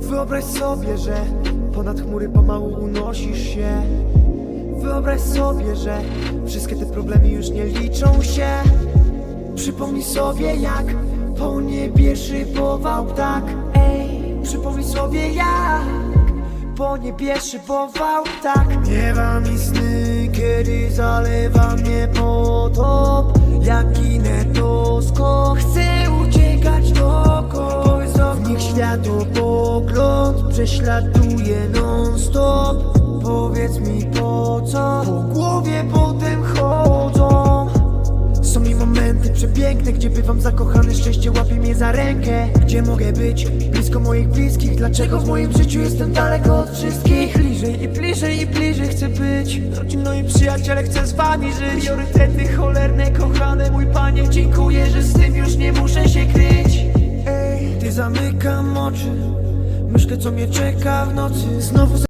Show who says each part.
Speaker 1: Wyobraź sobie, że ponad chmury pomału unosisz się. Wyobraź sobie, że wszystkie te problemy już nie liczą się Przypomnij sobie jak po niebie szybował ptak. Ej, przypomnij sobie jak po niebie szybował ptak. Miewa mi sny, kiedy zalewa mnie potop. Jak kinetoskop Chcę uciekać dokąd nich światopogląd prześladuje non stop Powiedz mi po co momenty przepiękne, gdzie bywam zakochany, szczęście łapie mnie za rękę. Gdzie mogę być? Blisko moich bliskich, dlaczego w moim życiu jestem daleko od wszystkich? Bliżej i bliżej i bliżej chcę być. Rodziną i przyjaciele chcę z wami żyć. Priorytety cholerne, kochane, mój panie Dziękuję, że z tym już nie muszę się kryć. Ej, gdy zamykam oczy. Myślę co mnie czeka w nocy. Znowu